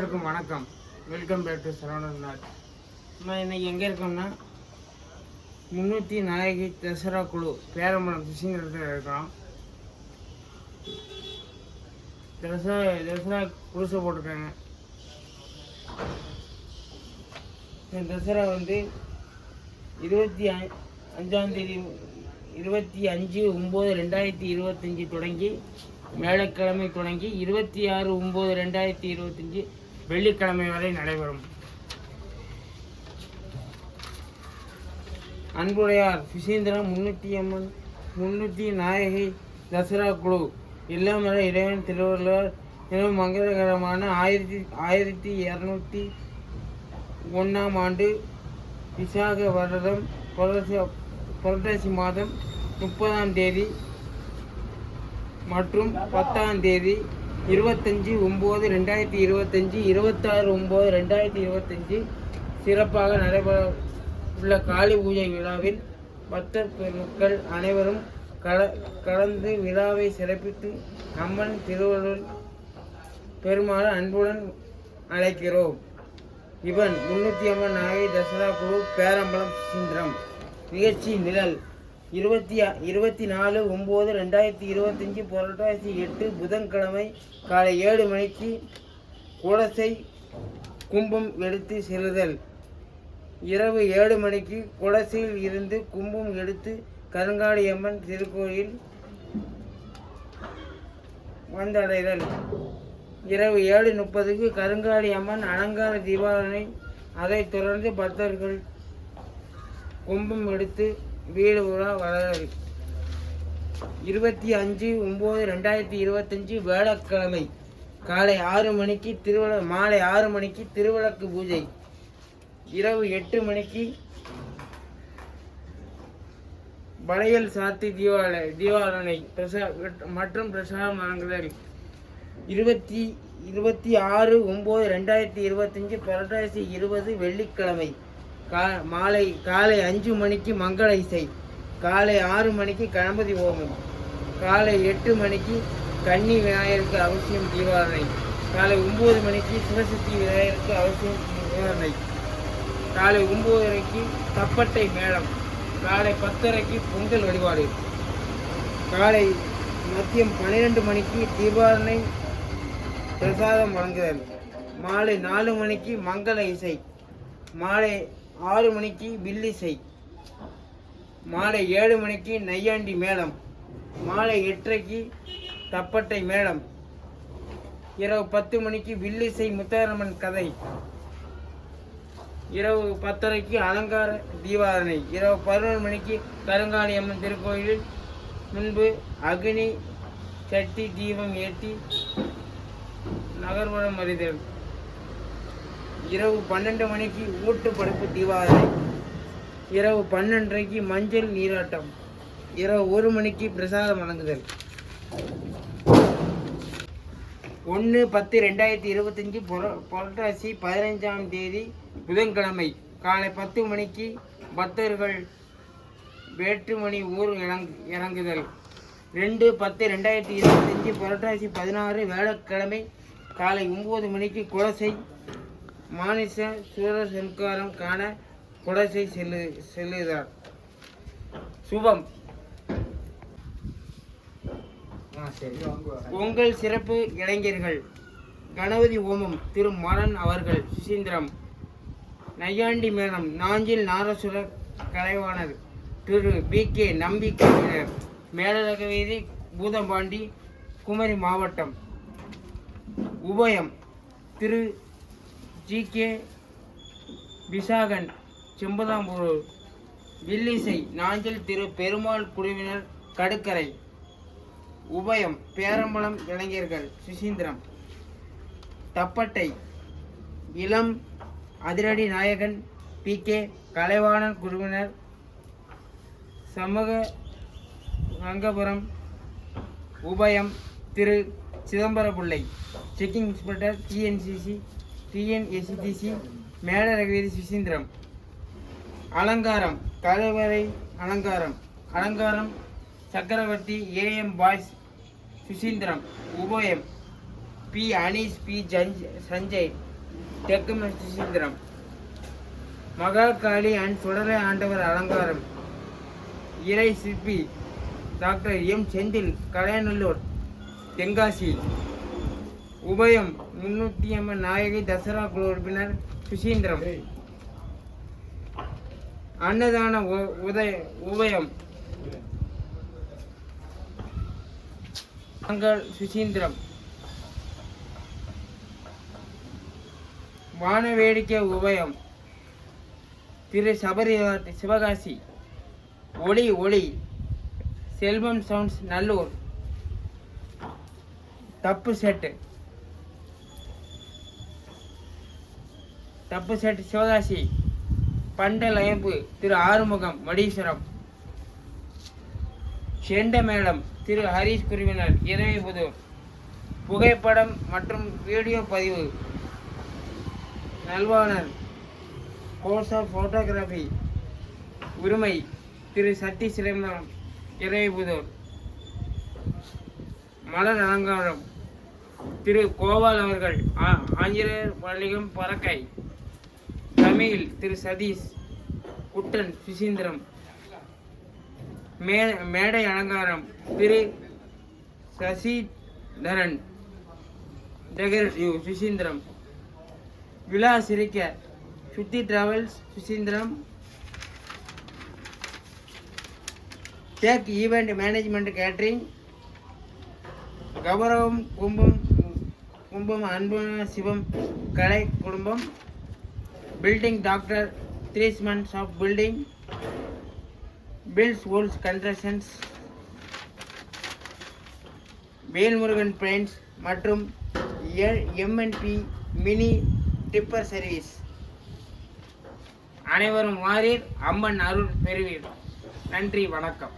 எல்லாருக்கும் வணக்கம். Welcome back to Saravanan நாட் நம்ம இன்றைக்கி எங்கே இருக்கோம்னா முந்நூற்றி நாயகி தசரா குழு பேரம்பலம் ஃபிஷிங் இருக்கிறோம். தசரா தசரா குடிசை போட்டிருக்காங்க. இந்த தசரா வந்து இருபத்தி அஞ்சாந்தேதி இருபத்தி அஞ்சு ஒம்பது ரெண்டாயிரத்தி இருபத்தஞ்சி தொடங்கி வேலைக்கிழமை தொடங்கி இருபத்தி ஆறு ஒம்பது ரெண்டாயிரத்தி இருபத்தஞ்சி வெள்ளிக்கிழமை வரை நடைபெறும். அன்புடையார் சுசீந்திரம் முன்னூற்றி அம்மன் முன்னூற்றி நாயகி தசரா குழு இல்லாமல இறைவன் திருவள்ளுவர் மிகவும் மங்களகரமான ஆயிரத்தி ஆயிரத்தி இரநூத்தி ஒன்றாம் ஆண்டு விசாக வருடம் புரட்டாசி புரட்டாசி மாதம் முப்பதாம் தேதி மற்றும் பத்தாம் தேதி இருபத்தஞ்சி ஒம்பது ரெண்டாயிரத்தி இருபத்தஞ்சி இருபத்தாறு ஒம்பது ரெண்டாயிரத்தி இருபத்தஞ்சி சிறப்பாக நடைபெற உள்ள காளி பூஜை விழாவில் பக்தர் பெருமக்கள் அனைவரும் கல கலந்து விழாவை சிறப்பித்து அம்மன் திருவள்ளுவர் பெருமாள் அன்புடன் அழைக்கிறோம். இவன் முன்னூற்றி அம்மன் நாகை தசரா குழு பேரம்பலம் சுந்தரம் நிகழ்ச்சி நிழல். இருபத்தி இருபத்தி நாலு ஒம்பது ரெண்டாயிரத்தி இருபத்தஞ்சி புரட்டாசி எட்டு புதன்கிழமை காலை ஏழு மணிக்கு குடசை கும்பம் எடுத்து செல்லுதல். இரவு ஏழு மணிக்கு குடசையில் இருந்து கும்பம் எடுத்து கருங்காளியம்மன் திருக்கோயில் வந்தடைதல். இரவு ஏழு முப்பதுக்கு கருங்காலி அம்மன் அலங்கார தீபாவளி அதைத் தொடர்ந்து பக்தர்கள் கும்பம் எடுத்து வீடு உலா வளரல் இருபத்தி அஞ்சு ஒம்பது ரெண்டாயிரத்தி இருபத்தஞ்சி வேளக்கிழமை. காலை ஆறு மணிக்கு திருவிழ மாலை ஆறு மணிக்கு திருவிளக்கு பூஜை. இரவு எட்டு மணிக்கு வளையல் சாத்தி தீபாவளி தீபாவளனை பிரசா மற்றும் பிரசாதம் வழங்குதல். இருபத்தி இருபத்தி ஆறு ஒம்பது ரெண்டாயிரத்தி இருபத்தஞ்சி புரட்டாசி இருபது வெள்ளிக்கிழமை. கா மாலை காலை அஞ்சு மணிக்கு மங்கள இசை காலை ஆறு மணிக்கு கணபதி ஹோமம் காலை எட்டு மணிக்கு கன்னி விநாயகருக்கு அவசியம் தீபாரணை காலை ஒம்பது மணிக்கு சிவசக்தி விநாயகருக்கு அவசியம் தீபாவளை காலை ஒம்பதரைக்கு தப்பட்டை மேளம் காலை பத்தரைக்கு பொங்கல் வழிபாடு காலை மதியம் பன்னிரெண்டு மணிக்கு தீபாரணை பிரசாதம் வழங்குதல் மாலை நாலு மணிக்கு மங்கள இசை மாலை ஆறு மணிக்கு வில்லிசை மாலை ஏழு மணிக்கு நையாண்டி மேளம். மாலை எட்டரைக்கு தப்பட்டை மேளம். இரவு பத்து மணிக்கு வில்லிசை முத்தாரம்மன் கதை. இரவு பத்தரைக்கு அலங்கார தீபாரணை இரவு பதினொரு மணிக்கு கருங்காலி அம்மன் திருக்கோயிலில் முன்பு அக்னி சட்டி தீபம் ஏற்றி நகர்வடம் அறிதல் இரவு பன்னெண்டு மணிக்கு ஊட்டு படுப்பு தீபாவளி இரவு பன்னெண்டரைக்கு மஞ்சள் நீராட்டம் இரவு ஒரு மணிக்கு பிரசாதம் வழங்குதல். ஒன்று பத்து ரெண்டாயிரத்தி இருபத்தஞ்சி புரட்டாசி பதினைஞ்சாம் தேதி புதன்கிழமை காலை பத்து மணிக்கு பக்தர்கள் வேற்றுமணி ஊர் இறங் இறங்குதல். ரெண்டு பத்து ரெண்டாயிரத்தி இருபத்தஞ்சி புரட்டாசி பதினாறு வேளக்கிழமை காலை ஒம்பது மணிக்கு குலசை மானிச சூரசம்காரம் காண குடசை செல்லு செல்லுகிறார் சுபம். ஆ, சரி. உங்கள் சிறப்பு இளைஞர்கள். கணபதி ஓமம் திரு மரன் அவர்கள் சுசீந்திரம். நையாண்டி மேளம் நாஞ்சில் நாரசுர கலைவாணர். திரு பி கே நம்பி கவிஞர் மேலரகவீதி பூதம்பாண்டி குமரி மாவட்டம். உபயம் திரு ஜி கே விசாகன் செம்பதாம்பூர். வில்லிசை நாஞ்சல் திரு பெருமாள் குழுவினர் கடுக்கரை. உபயம் பேரம்பலம் இளைஞர்கள் சுசீந்திரம். தப்பட்டை இளம் அதிரடி நாயகன் பி கே கலைவாணன் குழுவினர். சமூக ரங்கபுரம். உபயம் Thiru Chidambarampillai. Checking inspector TNCC TNSCDC மேலரகவீதி Suchindram. அலங்காரம் கதவரை அலங்காரம். அலங்காரம் சக்கரவர்த்தி ஏஎம் பாய்ஸ் சுசீந்திரம். உபயம் பி அனீஷ் பி ஜஞ்ச் சஞ்சய். தெற்கு சுசீந்திரம். மகாகாளி அண்ட் சுடலை ஆண்டவர் அலங்காரம். இறை சிற்பி டாக்டர் எம் செந்தில் கலையநல்லூர். தென்காசி. உபயம் முன்னூற்றி எண்பது நாயகி தசரா குழு உறுப்பினர் சுசீந்திரம். அன்னதான உ- உதய உபயம். நாங்கள் சுசீந்திரம். வான வேடிக்கை உபயம். திரு சபரி சிவகாசி. ஒளி ஒளி. செல்வம் சவுண்ட்ஸ் நல்லூர். தப்பு செட்டு தப்பு செட் சிவகாசி பண்டல் அயம்பு திரு ஆறுமுகம் மடீஸ்வரம். செண்ட மேடம் திரு ஹரிஷ் குருவினர் இறைவிபுதூர் புகைப்படம் மற்றும் வீடியோ பதிவு. நல்வாணர் கோர்ஸ் ஆஃப் ஃபோட்டோகிராஃபி உரிமை. திரு சத்தி சிலம்பரம் இறைபுதூர் மலர் அலங்காரம். திரு கோபால் அவர்கள் ஆ- ஆஞ்சநேயர் பள்ளிகம் பறக்கை. தமிழ் திரு சதீஷ் குட்டன் சுசீந்திரம் மே மேடை அலங்காரம் திரு சசிதரன் டெகரேட்டிவ் சுசீந்திரம் விழா சிரிக்க சுத்தி travels Suchindram take event management catering கௌரவம் கும்பம் கும்பம் அன்பு சிவம் கலை குடும்பம் building doctor threes months of building bills Volks constructions Velmurugan paints மற்றும் எம்என்பி மினி டிப்பர் சர்வீஸ் அனைவரும் வாரீர் அம்மன் அருள் பெறுவீர். நன்றி வணக்கம்.